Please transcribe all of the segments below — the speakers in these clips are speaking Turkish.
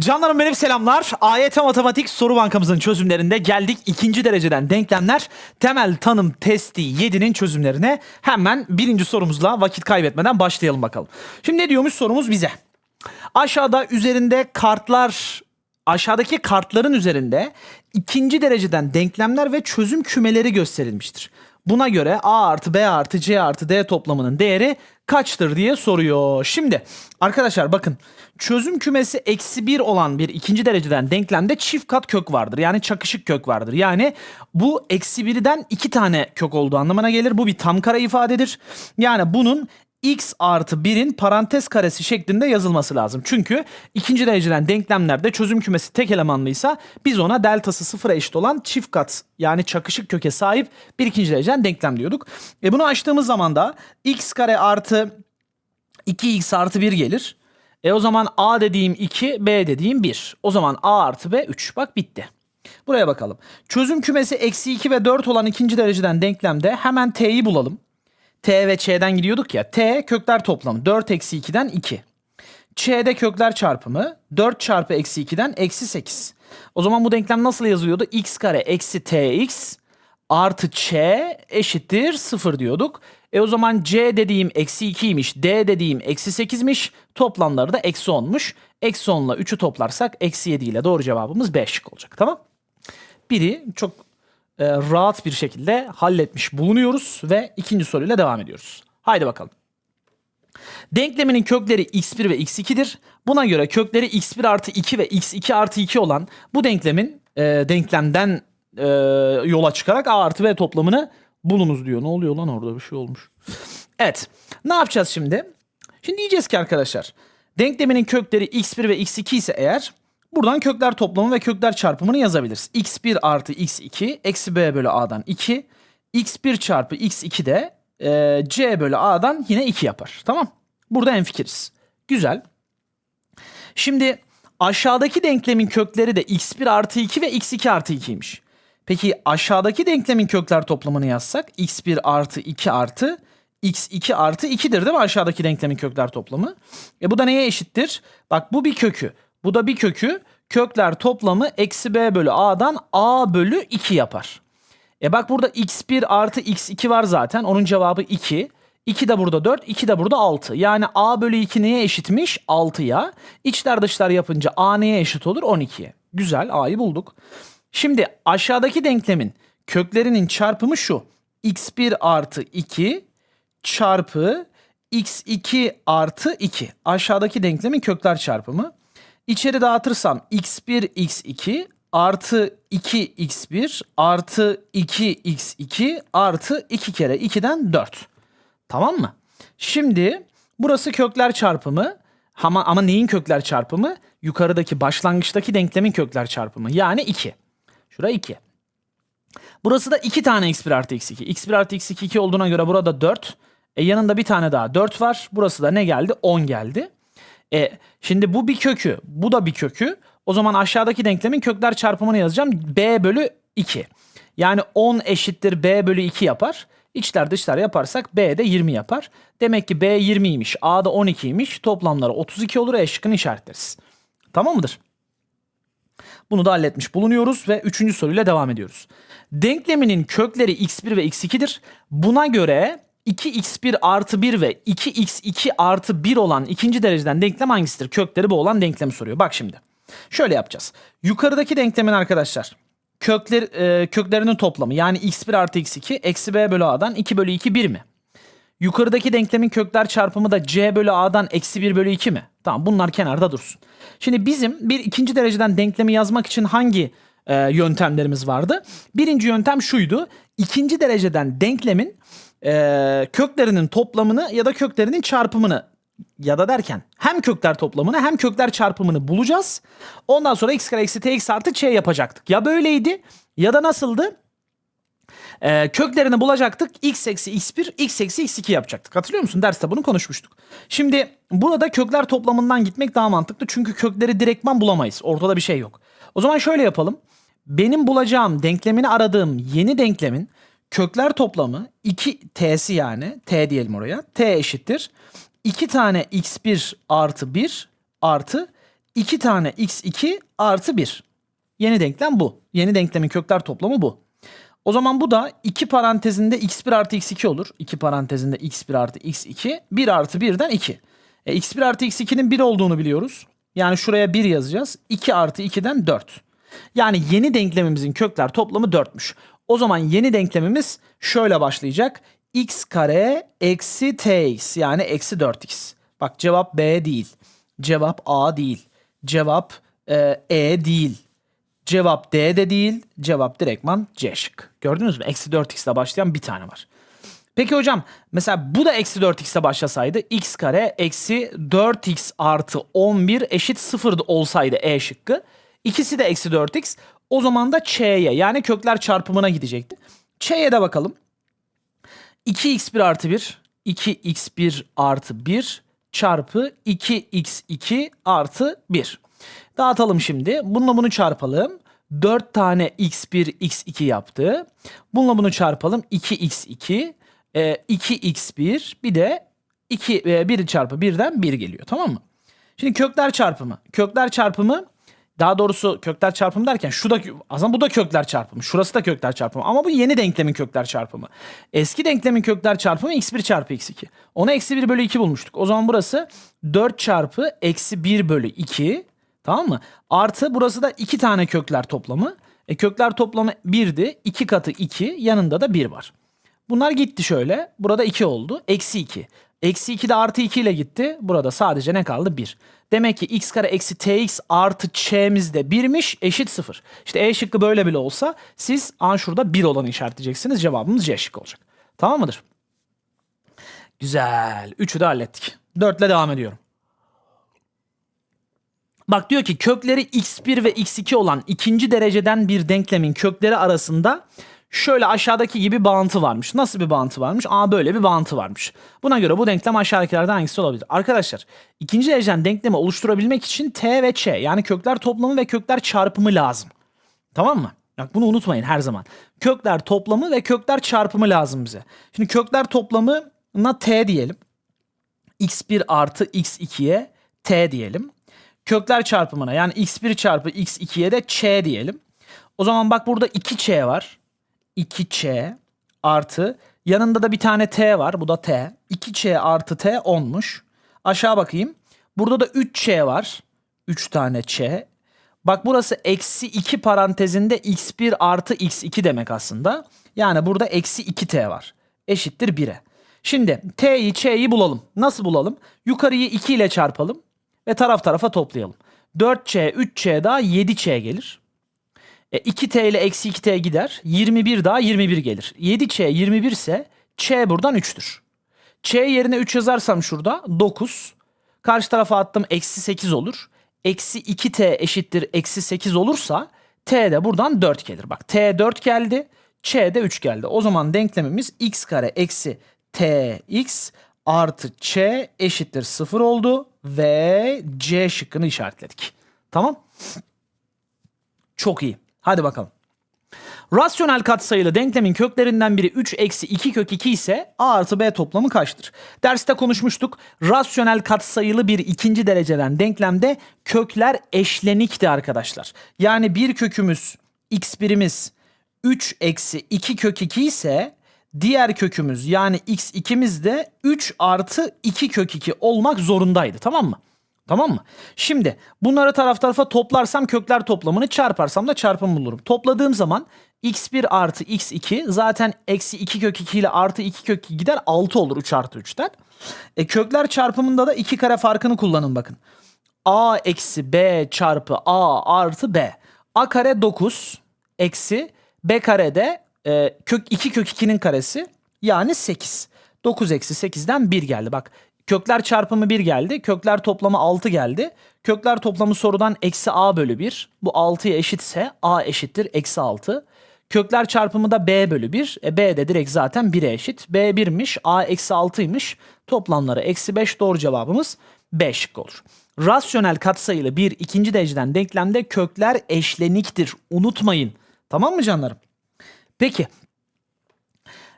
Canlarım benim selamlar. AYT Matematik soru bankamızın çözümlerinde geldik. ikinci dereceden denklemler temel tanım testi 7'nin çözümlerine hemen birinci sorumuzla vakit kaybetmeden başlayalım bakalım. Şimdi ne diyormuş sorumuz bize? Aşağıda üzerinde kartlar aşağıdaki kartların üzerinde ikinci dereceden denklemler ve çözüm kümeleri gösterilmiştir. Buna göre A artı B artı C artı D toplamının değeri kaçtır diye soruyor. Şimdi arkadaşlar bakın çözüm kümesi eksi 1 olan bir ikinci dereceden denklemde çift kat kök vardır. Yani çakışık kök vardır. Yani bu eksi 1'den iki tane kök olduğu anlamına gelir. Bu bir tam kare ifadedir. Yani bunun x artı 1'in parantez karesi şeklinde yazılması lazım. Çünkü ikinci dereceden denklemlerde çözüm kümesi tek elemanlıysa biz ona deltası sıfıra eşit olan çift kat yani çakışık köke sahip bir ikinci dereceden denklem diyorduk. E bunu açtığımız zaman da x kare artı 2x artı 1 gelir. E o zaman a dediğim 2, b dediğim 1. O zaman a artı b 3. Bak bitti. Buraya bakalım. Çözüm kümesi eksi 2 ve 4 olan ikinci dereceden denklemde hemen t'yi bulalım. T ve Ç'den gidiyorduk ya. T kökler toplamı 4 eksi 2'den 2. Ç'de kökler çarpımı 4 çarpı eksi 2'den eksi 8. O zaman bu denklem nasıl yazılıyordu? x kare eksi tx artı ç eşittir 0 diyorduk. E o zaman c dediğim eksi 2'ymiş. D dediğim eksi 8'miş. Toplamları da eksi 10'muş. Eksi 10 ile 3'ü toplarsak eksi 7 ile doğru cevabımız B olacak. Tamam. Biri çok e, rahat bir şekilde halletmiş bulunuyoruz ve ikinci soruyla devam ediyoruz. Haydi bakalım. Denkleminin kökleri x1 ve x2'dir. Buna göre kökleri x1 artı 2 ve x2 artı 2 olan bu denklemin e, denklemden e, yola çıkarak a artı b toplamını bulunuz diyor. Ne oluyor lan orada bir şey olmuş. Evet ne yapacağız şimdi? Şimdi diyeceğiz ki arkadaşlar denkleminin kökleri x1 ve x2 ise eğer buradan kökler toplamı ve kökler çarpımını yazabiliriz. x1 artı x2 eksi b bölü a'dan 2 x1 çarpı x2 de e, c bölü a'dan yine 2 yapar. Tamam Burada enfikiriz. Güzel. Şimdi aşağıdaki denklemin kökleri de x1 artı 2 ve x2 artı 2'ymiş. Peki aşağıdaki denklemin kökler toplamını yazsak x1 artı 2 artı x2 artı 2'dir değil mi aşağıdaki denklemin kökler toplamı? E bu da neye eşittir? Bak bu bir kökü. Bu da bir kökü. Kökler toplamı eksi b bölü a'dan a bölü 2 yapar. E bak burada x1 artı x2 var zaten. Onun cevabı 2. 2 de burada 4, 2 de burada 6. Yani a bölü 2 neye eşitmiş? 6'ya. İçler dışlar yapınca a neye eşit olur? 12'ye. Güzel a'yı bulduk. Şimdi aşağıdaki denklemin köklerinin çarpımı şu. x1 artı 2 çarpı x2 artı 2. Aşağıdaki denklemin kökler çarpımı. İçeri dağıtırsam x1 x2 artı 2x1 artı 2x2 artı 2 kere 2'den 4. Tamam mı? Şimdi burası kökler çarpımı ama, ama neyin kökler çarpımı? Yukarıdaki başlangıçtaki denklemin kökler çarpımı. Yani 2. Şura 2. Burası da 2 tane x1 artı x2. x1 artı x2 2 olduğuna göre burada 4. E yanında bir tane daha 4 var. Burası da ne geldi? 10 geldi. E şimdi bu bir kökü. Bu da bir kökü. O zaman aşağıdaki denklemin kökler çarpımını yazacağım. b bölü 2. Yani 10 eşittir b bölü 2 yapar. İçler dışlar yaparsak b de 20 yapar. Demek ki b 20'ymiş. a da 12'ymiş. Toplamları 32 olur. E şıkkını işaretleriz. Tamam mıdır? Bunu da halletmiş bulunuyoruz ve üçüncü soruyla devam ediyoruz. Denkleminin kökleri x1 ve x2'dir. Buna göre 2x1 artı 1 ve 2x2 artı 1 olan ikinci dereceden denklem hangisidir? Kökleri bu olan denklemi soruyor. Bak şimdi. Şöyle yapacağız. Yukarıdaki denklemin arkadaşlar kökler, e, köklerinin toplamı yani x1 artı x2 eksi b bölü a'dan 2 bölü 2 1 mi? Yukarıdaki denklemin kökler çarpımı da c bölü a'dan eksi 1 bölü 2 mi? Tamam bunlar kenarda dursun. Şimdi bizim bir ikinci dereceden denklemi yazmak için hangi e, yöntemlerimiz vardı? Birinci yöntem şuydu. İkinci dereceden denklemin e, köklerinin toplamını ya da köklerinin çarpımını ya da derken hem kökler toplamını hem kökler çarpımını bulacağız. Ondan sonra x kare eksi tx artı ç yapacaktık. Ya böyleydi ya da nasıldı? Ee, köklerini bulacaktık. x eksi x1, x eksi x2 yapacaktık. Hatırlıyor musun? Derste bunu konuşmuştuk. Şimdi burada kökler toplamından gitmek daha mantıklı. Çünkü kökleri direktman bulamayız. Ortada bir şey yok. O zaman şöyle yapalım. Benim bulacağım denklemini aradığım yeni denklemin kökler toplamı 2 t'si yani t diyelim oraya. t eşittir. 2 tane x1 artı 1 artı 2 tane x2 artı 1. Yeni denklem bu. Yeni denklemin kökler toplamı bu. O zaman bu da 2 parantezinde x1 artı x2 olur. 2 parantezinde x1 artı x2. 1 artı 1'den 2. E, x1 artı x2'nin 1 olduğunu biliyoruz. Yani şuraya 1 yazacağız. 2 artı 2'den 4. Yani yeni denklemimizin kökler toplamı 4'müş. O zaman yeni denklemimiz şöyle başlayacak. x kare eksi tx yani eksi 4x. Bak cevap B değil. Cevap A değil. Cevap e, E değil. Cevap D de değil. Cevap direktman C şık. Gördünüz mü? Eksi 4x ile başlayan bir tane var. Peki hocam mesela bu da eksi 4x ile başlasaydı x kare eksi 4x artı 11 eşit 0 olsaydı E şıkkı. İkisi de eksi 4x. O zaman da Ç'ye yani kökler çarpımına gidecekti. Ç'ye de bakalım. 2x1 artı 1 2x1 artı 1 çarpı 2x2 artı 1. Dağıtalım şimdi. Bununla bunu çarpalım. 4 tane x1 x2 yaptı. Bununla bunu çarpalım. 2x2 e, 2x1 bir de 2 e, 1 çarpı 1'den 1 geliyor tamam mı? Şimdi kökler çarpımı. Kökler çarpımı daha doğrusu kökler çarpımı derken şu da aslında bu da kökler çarpımı. Şurası da kökler çarpımı. Ama bu yeni denklemin kökler çarpımı. Eski denklemin kökler çarpımı x1 çarpı x2. Ona eksi 1 bölü 2 bulmuştuk. O zaman burası 4 çarpı eksi 1 bölü 2. Tamam mı? Artı burası da 2 tane kökler toplamı. E, kökler toplamı 1'di. 2 katı 2. Yanında da 1 var. Bunlar gitti şöyle. Burada 2 oldu. Eksi 2. Eksi 2 de artı 2 ile gitti. Burada sadece ne kaldı? 1. Demek ki x kare eksi tx artı ç'miz de 1'miş eşit 0. İşte E şıkkı böyle bile olsa siz an şurada 1 olanı işaretleyeceksiniz. Cevabımız C şıkkı olacak. Tamam mıdır? Güzel. 3'ü de hallettik. 4 ile devam ediyorum. Bak diyor ki kökleri x1 ve x2 olan ikinci dereceden bir denklemin kökleri arasında şöyle aşağıdaki gibi bağıntı varmış. Nasıl bir bağıntı varmış? Aa böyle bir bağıntı varmış. Buna göre bu denklem aşağıdakilerden hangisi olabilir? Arkadaşlar ikinci dereceden denklemi oluşturabilmek için t ve ç yani kökler toplamı ve kökler çarpımı lazım. Tamam mı? Bak bunu unutmayın her zaman. Kökler toplamı ve kökler çarpımı lazım bize. Şimdi kökler toplamına t diyelim. x1 artı x2'ye t diyelim. Kökler çarpımına yani x1 çarpı x2'ye de ç diyelim. O zaman bak burada 2ç var. 2ç artı yanında da bir tane t var. Bu da t. 2ç artı t 10'muş. Aşağı bakayım. Burada da 3ç var. 3 tane ç. Bak burası eksi 2 parantezinde x1 artı x2 demek aslında. Yani burada eksi 2t var. Eşittir 1'e. Şimdi t'yi ç'yi bulalım. Nasıl bulalım? Yukarıyı 2 ile çarpalım ve taraf tarafa toplayalım. 4ç, 3ç daha 7ç gelir. E, 2t ile eksi 2t gider. 21 daha 21 gelir. 7ç 21 ise ç buradan 3'tür. ç yerine 3 yazarsam şurada 9. Karşı tarafa attım eksi 8 olur. Eksi 2t eşittir eksi 8 olursa t de buradan 4 gelir. Bak t 4 geldi. ç de 3 geldi. O zaman denklemimiz x kare eksi tx artı ç eşittir 0 oldu ve C şıkkını işaretledik. Tamam. Çok iyi. Hadi bakalım. Rasyonel katsayılı denklemin köklerinden biri 3 eksi 2 kök 2 ise a artı b toplamı kaçtır? Derste konuşmuştuk. Rasyonel katsayılı bir ikinci dereceden denklemde kökler eşlenikti arkadaşlar. Yani bir kökümüz x birimiz 3 eksi 2 kök 2 ise diğer kökümüz yani x2'miz de 3 artı 2 kök 2 olmak zorundaydı tamam mı? Tamam mı? Şimdi bunları taraf tarafa toplarsam kökler toplamını çarparsam da çarpım bulurum. Topladığım zaman x1 artı x2 zaten eksi 2 kök 2 ile artı 2 kök 2 gider 6 olur 3 artı 3'ten. E, kökler çarpımında da 2 kare farkını kullanın bakın. a eksi b çarpı a artı b. a kare 9 eksi b kare de e, kök 2 kök 2'nin karesi yani 8. 9 eksi 8'den 1 geldi. Bak kökler çarpımı 1 geldi. Kökler toplamı 6 geldi. Kökler toplamı sorudan eksi a bölü 1. Bu 6'ya eşitse a eşittir eksi 6. Kökler çarpımı da b bölü 1. E, b de direkt zaten 1'e eşit. b 1'miş a eksi 6'ymış. Toplamları eksi 5 doğru cevabımız B şıkkı olur. Rasyonel katsayılı bir ikinci dereceden denklemde kökler eşleniktir. Unutmayın. Tamam mı canlarım? Peki.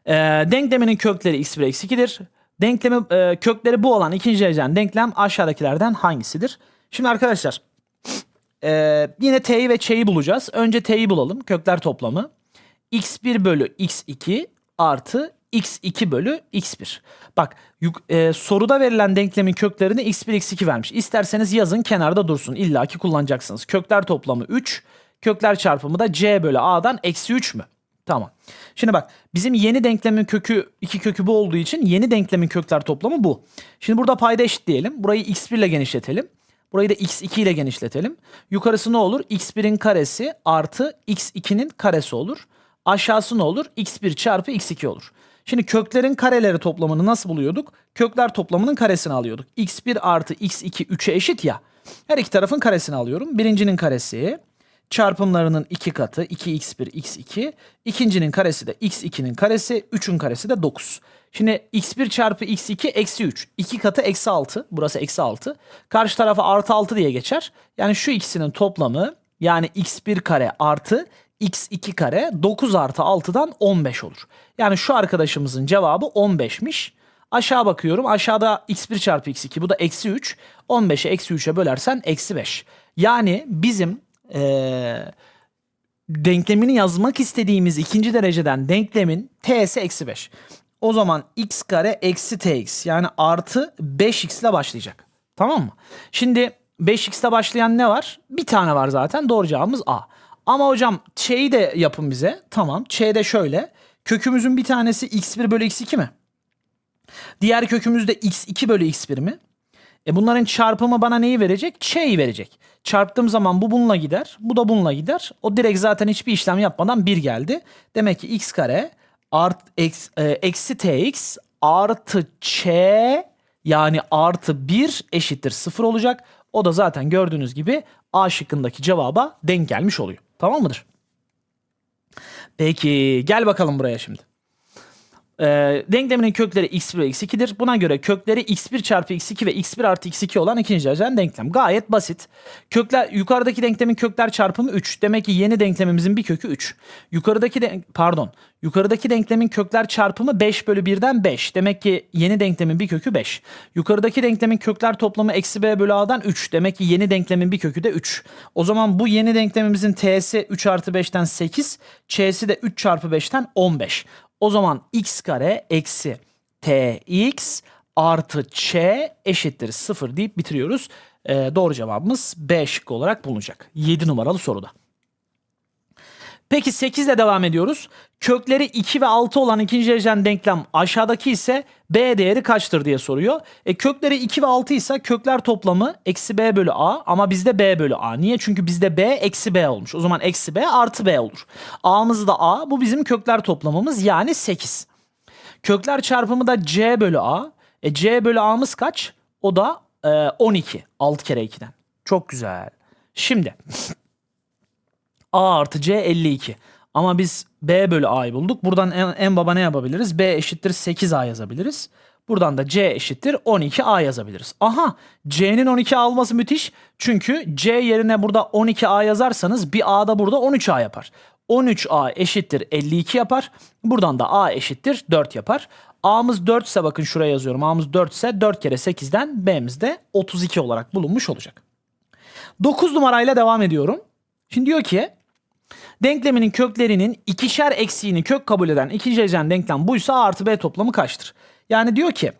Ee, denkleminin kökleri x1 eksi 2'dir. Denklemi e, kökleri bu olan ikinci dereceden denklem aşağıdakilerden hangisidir? Şimdi arkadaşlar Ee, yine t'yi ve ç'yi bulacağız. Önce t'yi bulalım. Kökler toplamı. x1 bölü x2 artı x2 bölü x1. Bak yuk- e, soruda verilen denklemin köklerini x1 x2 vermiş. İsterseniz yazın kenarda dursun. İlla ki kullanacaksınız. Kökler toplamı 3. Kökler çarpımı da c bölü a'dan eksi 3 mü? Tamam. Şimdi bak bizim yeni denklemin kökü iki kökü bu olduğu için yeni denklemin kökler toplamı bu. Şimdi burada payda eşitleyelim. Burayı x1 ile genişletelim. Burayı da x2 ile genişletelim. Yukarısı ne olur? x1'in karesi artı x2'nin karesi olur. Aşağısı ne olur? x1 çarpı x2 olur. Şimdi köklerin kareleri toplamını nasıl buluyorduk? Kökler toplamının karesini alıyorduk. x1 artı x2 3'e eşit ya. Her iki tarafın karesini alıyorum. Birincinin karesi çarpımlarının iki katı 2x1 x2. İkincinin karesi de x2'nin karesi 3'ün karesi de 9. Şimdi x1 çarpı x2 eksi 3. 2 katı eksi 6. Burası eksi 6. Karşı tarafa artı 6 diye geçer. Yani şu ikisinin toplamı yani x1 kare artı x2 kare 9 artı 6'dan 15 olur. Yani şu arkadaşımızın cevabı 15'miş. Aşağı bakıyorum. Aşağıda x1 çarpı x2 bu da eksi 3. 15'e eksi 3'e bölersen eksi 5. Yani bizim eee, denklemini yazmak istediğimiz ikinci dereceden denklemin t'si eksi 5. O zaman x kare eksi tx yani artı 5x ile başlayacak. Tamam mı? Şimdi 5x ile başlayan ne var? Bir tane var zaten. Doğru cevabımız A. Ama hocam şeyi de yapın bize. Tamam. De şöyle. Kökümüzün bir tanesi x1 bölü x2 mi? Diğer kökümüz de x2 bölü x1 mi? E bunların çarpımı bana neyi verecek? Ç'yi verecek. Çarptığım zaman bu bununla gider. Bu da bununla gider. O direkt zaten hiçbir işlem yapmadan 1 geldi. Demek ki x kare art, eks, e, eksi tx artı ç yani artı 1 eşittir 0 olacak. O da zaten gördüğünüz gibi A şıkkındaki cevaba denk gelmiş oluyor. Tamam mıdır? Peki gel bakalım buraya şimdi. Ee, denkleminin kökleri x1 ve x2'dir. Buna göre kökleri x1 çarpı x2 ve x1 artı x2 olan ikinci dereceden denklem. Gayet basit. Kökler yukarıdaki denklemin kökler çarpımı 3. Demek ki yeni denklemimizin bir kökü 3. Yukarıdaki de, pardon. Yukarıdaki denklemin kökler çarpımı 5 bölü 1'den 5. Demek ki yeni denklemin bir kökü 5. Yukarıdaki denklemin kökler toplamı eksi b bölü a'dan 3. Demek ki yeni denklemin bir kökü de 3. O zaman bu yeni denklemimizin t'si 3 artı 5'ten 8. Ç'si de 3 çarpı 5'ten 15. O zaman x kare eksi tx artı ç eşittir 0 deyip bitiriyoruz. Ee, doğru cevabımız B şıkkı olarak bulunacak. 7 numaralı soruda. Peki 8 ile devam ediyoruz. Kökleri 2 ve 6 olan ikinci dereceden denklem aşağıdaki ise b değeri kaçtır diye soruyor. E, kökleri 2 ve 6 ise kökler toplamı eksi b bölü a ama bizde b bölü a. Niye? Çünkü bizde b eksi b olmuş. O zaman eksi b artı b olur. a'mız da a. Bu bizim kökler toplamımız yani 8. Kökler çarpımı da c bölü a. E, c bölü a'mız kaç? O da e, 12. 6 kere 2'den. Çok güzel. Şimdi A artı C 52. Ama biz B bölü A'yı bulduk. Buradan en, en baba ne yapabiliriz? B eşittir 8A yazabiliriz. Buradan da C eşittir 12A yazabiliriz. Aha C'nin 12A alması müthiş. Çünkü C yerine burada 12A yazarsanız bir A da burada 13A yapar. 13A eşittir 52 yapar. Buradan da A eşittir 4 yapar. A'mız 4 ise bakın şuraya yazıyorum. A'mız 4 ise 4 kere 8'den B'miz de 32 olarak bulunmuş olacak. 9 numarayla devam ediyorum. Şimdi diyor ki denkleminin köklerinin ikişer eksiğini kök kabul eden ikinci dereceden denklem buysa A artı B toplamı kaçtır? Yani diyor ki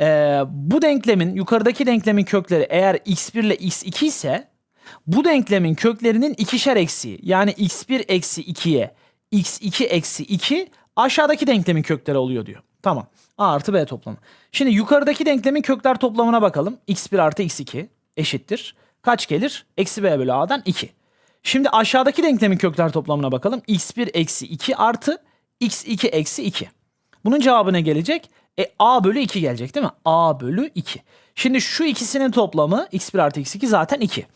e, bu denklemin yukarıdaki denklemin kökleri eğer x1 ile x2 ise bu denklemin köklerinin ikişer eksiği yani x1 eksi 2'ye x2 eksi 2 aşağıdaki denklemin kökleri oluyor diyor. Tamam. A artı B toplamı. Şimdi yukarıdaki denklemin kökler toplamına bakalım. x1 artı x2 eşittir. Kaç gelir? Eksi B bölü A'dan 2. Şimdi aşağıdaki denklemin kökler toplamına bakalım. x1 eksi 2 artı x2 eksi 2. Bunun cevabı ne gelecek? E a bölü 2 gelecek değil mi? a bölü 2. Şimdi şu ikisinin toplamı x1 artı x2 zaten 2.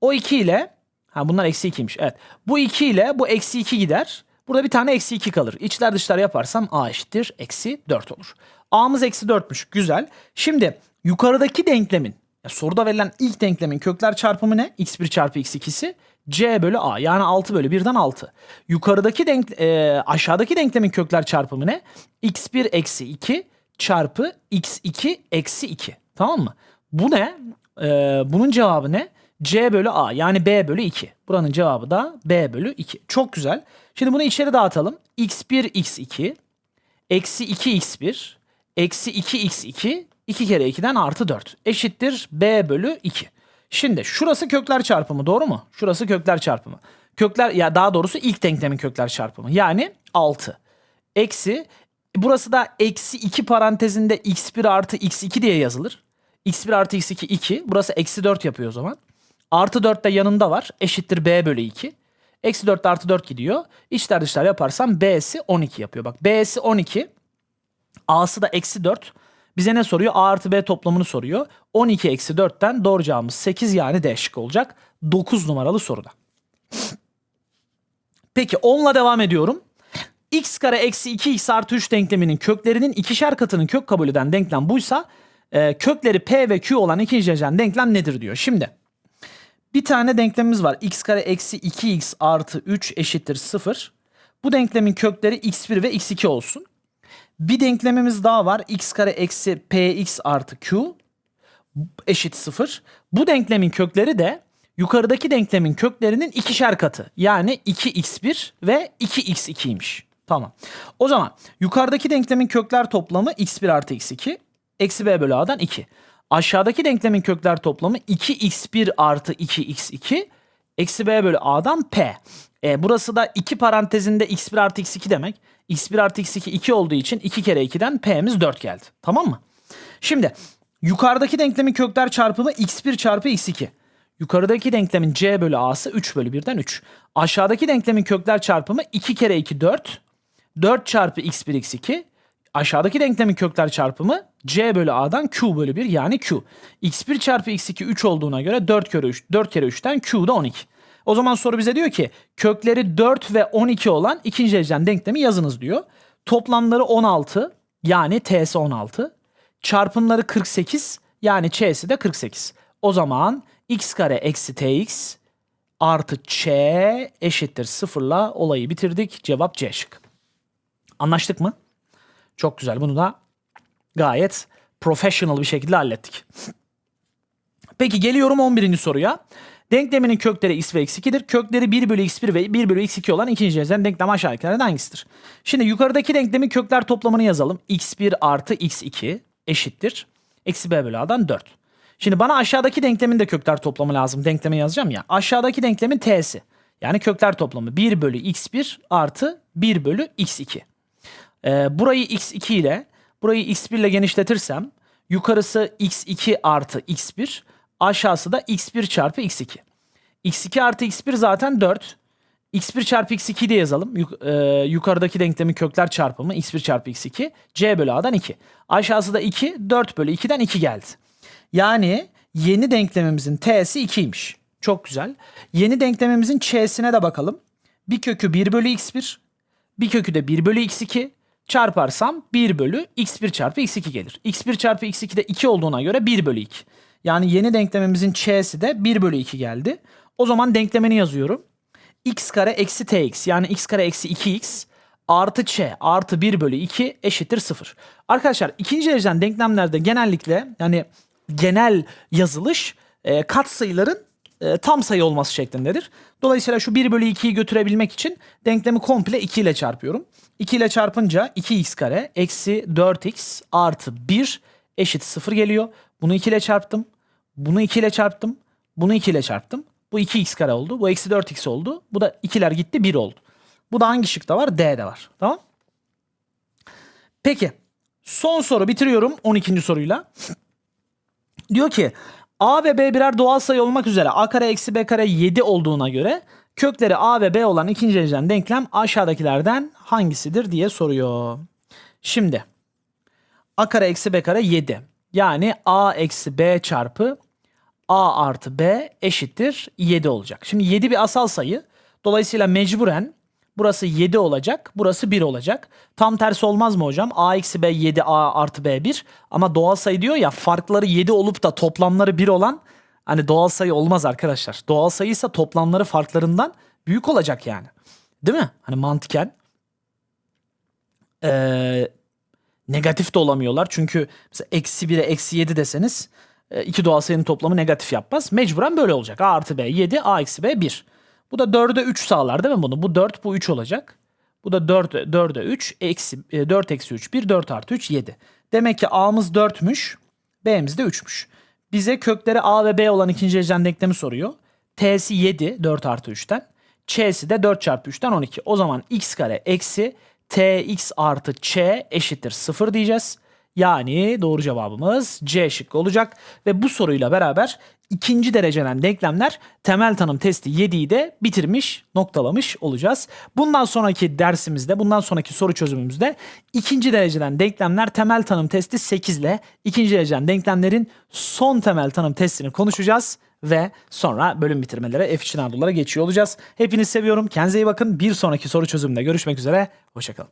O 2 ile ha bunlar eksi 2'ymiş evet. Bu 2 ile bu eksi 2 gider. Burada bir tane eksi 2 kalır. İçler dışlar yaparsam a eşittir eksi 4 olur. a'mız eksi 4'müş güzel. Şimdi yukarıdaki denklemin ya soruda verilen ilk denklemin kökler çarpımı ne? x1 çarpı x2'si c bölü a yani 6 bölü 1'den 6. Yukarıdaki denk e, aşağıdaki denklemin kökler çarpımı ne? x1 eksi 2 çarpı x2 eksi 2. Tamam mı? Bu ne? E, bunun cevabı ne? C bölü A yani B bölü 2. Buranın cevabı da B bölü 2. Çok güzel. Şimdi bunu içeri dağıtalım. x1 x2 eksi 2 x1 eksi 2 x2 2 kere 2'den artı 4 eşittir B bölü 2. Şimdi şurası kökler çarpımı doğru mu? Şurası kökler çarpımı. Kökler ya daha doğrusu ilk denklemin kökler çarpımı. Yani 6. Eksi burası da eksi 2 parantezinde x1 artı x2 diye yazılır. x1 artı x2 2. Burası eksi 4 yapıyor o zaman. Artı 4 de yanında var. Eşittir b bölü 2. Eksi 4 artı 4 gidiyor. İçler dışlar yaparsam b'si 12 yapıyor. Bak b'si 12. A'sı da eksi 4. Bize ne soruyor? A artı B toplamını soruyor. 12 eksi 4'ten doğru cevabımız 8 yani D şıkkı olacak. 9 numaralı soruda. Peki 10'la devam ediyorum. x kare eksi 2x artı 3 denkleminin köklerinin ikişer katının kök kabul eden denklem buysa e, kökleri p ve q olan ikinci dereceden denklem nedir diyor. Şimdi bir tane denklemimiz var. x kare eksi 2x artı 3 eşittir 0. Bu denklemin kökleri x1 ve x2 olsun. Bir denklemimiz daha var. x kare eksi px artı q eşit 0. Bu denklemin kökleri de yukarıdaki denklemin köklerinin ikişer katı. Yani 2x1 ve 2x2'ymiş. Tamam. O zaman yukarıdaki denklemin kökler toplamı x1 artı x2 eksi b bölü a'dan 2. Aşağıdaki denklemin kökler toplamı 2x1 artı 2x2 eksi b bölü a'dan p. E, burası da 2 parantezinde x1 artı x2 demek. x1 artı x2 2 olduğu için 2 kere 2'den p'miz 4 geldi. Tamam mı? Şimdi yukarıdaki denklemin kökler çarpımı x1 çarpı x2. Yukarıdaki denklemin c bölü a'sı 3 bölü 1'den 3. Aşağıdaki denklemin kökler çarpımı 2 kere 2 4. 4 çarpı x1 x2. Aşağıdaki denklemin kökler çarpımı c bölü a'dan q bölü 1 yani q. x1 çarpı x2 3 olduğuna göre 4 kere 3 4 kere 3'ten q da 12. O zaman soru bize diyor ki kökleri 4 ve 12 olan ikinci dereceden denklemi yazınız diyor. Toplamları 16 yani t'si 16. Çarpımları 48 yani ç'si de 48. O zaman x kare eksi tx artı ç eşittir sıfırla olayı bitirdik. Cevap C şık. Anlaştık mı? Çok güzel. Bunu da gayet professional bir şekilde hallettik. Peki geliyorum 11. soruya. Denkleminin kökleri x ve x2'dir. Kökleri 1 bölü x1 ve 1 bölü x2 olan ikinci dereceden denklem aşağıdakilerden hangisidir? Şimdi yukarıdaki denklemin kökler toplamını yazalım. x1 artı x2 eşittir. Eksi b bölü a'dan 4. Şimdi bana aşağıdaki denklemin de kökler toplamı lazım. Denklemi yazacağım ya. Aşağıdaki denklemin t'si. Yani kökler toplamı 1 bölü x1 artı 1 bölü x2. Ee, burayı x2 ile burayı x1 ile genişletirsem yukarısı x2 artı x1 aşağısı da x1 çarpı x2. x2 artı x1 zaten 4. x1 çarpı x2 de yazalım. Yuk- e, yukarıdaki denklemin kökler çarpımı x1 çarpı x2 c bölü a'dan 2. Aşağısı da 2 4 bölü 2'den 2 geldi. Yani yeni denklemimizin t'si 2'ymiş. Çok güzel. Yeni denklemimizin ç'sine de bakalım. Bir kökü 1 bölü x1 bir kökü de 1 bölü x2 çarparsam 1 bölü x1 çarpı x2 gelir. x1 çarpı x2 de 2 olduğuna göre 1 bölü 2. Yani yeni denklemimizin ç'si de 1 bölü 2 geldi. O zaman denklemini yazıyorum. x kare eksi tx yani x kare eksi 2x artı ç artı 1 bölü 2 eşittir 0. Arkadaşlar ikinci dereceden denklemlerde genellikle yani genel yazılış e, katsayıların e, tam sayı olması şeklindedir. Dolayısıyla şu 1 bölü 2'yi götürebilmek için denklemi komple 2 ile çarpıyorum. 2 ile çarpınca 2x kare eksi 4x artı 1 eşit 0 geliyor. Bunu 2 ile çarptım. Bunu 2 ile çarptım. Bunu 2 ile çarptım. Bu 2x kare oldu. Bu eksi 4x oldu. Bu da 2'ler gitti 1 oldu. Bu da hangi şıkta var? D'de var. Tamam. Peki. Son soru bitiriyorum 12. soruyla. Diyor ki A ve B birer doğal sayı olmak üzere A kare eksi B kare 7 olduğuna göre kökleri A ve B olan ikinci dereceden denklem aşağıdakilerden hangisidir diye soruyor. Şimdi A kare eksi B kare 7. Yani A eksi B çarpı A artı B eşittir 7 olacak. Şimdi 7 bir asal sayı. Dolayısıyla mecburen burası 7 olacak. Burası 1 olacak. Tam tersi olmaz mı hocam? A eksi B 7 A artı B 1. Ama doğal sayı diyor ya farkları 7 olup da toplamları 1 olan hani doğal sayı olmaz arkadaşlar. Doğal sayı ise toplamları farklarından büyük olacak yani. Değil mi? Hani mantıken. Ee, negatif de olamıyorlar. Çünkü mesela eksi 1'e eksi 7 deseniz e, iki doğal sayının toplamı negatif yapmaz. Mecburen böyle olacak. A artı B 7, A eksi B 1. Bu da 4'e 3 sağlar değil mi bunu? Bu 4, bu 3 olacak. Bu da 4, 4'e 3, eksi, e, 4 eksi 3, 1, 4 artı 3, 7. Demek ki A'mız 4'müş, B'miz de 3'müş. Bize kökleri A ve B olan ikinci dereceden denklemi soruyor. T'si 7, 4 artı 3'ten. Ç'si de 4 çarpı 3'ten 12. O zaman x kare eksi tx artı ç eşittir 0 diyeceğiz. Yani doğru cevabımız C şıkkı olacak. Ve bu soruyla beraber ikinci dereceden denklemler temel tanım testi 7'yi de bitirmiş, noktalamış olacağız. Bundan sonraki dersimizde, bundan sonraki soru çözümümüzde ikinci dereceden denklemler temel tanım testi 8 ile ikinci dereceden denklemlerin son temel tanım testini konuşacağız ve sonra bölüm bitirmelere F için ardıllara geçiyor olacağız. Hepinizi seviyorum. Kendinize iyi bakın. Bir sonraki soru çözümünde görüşmek üzere. Hoşçakalın.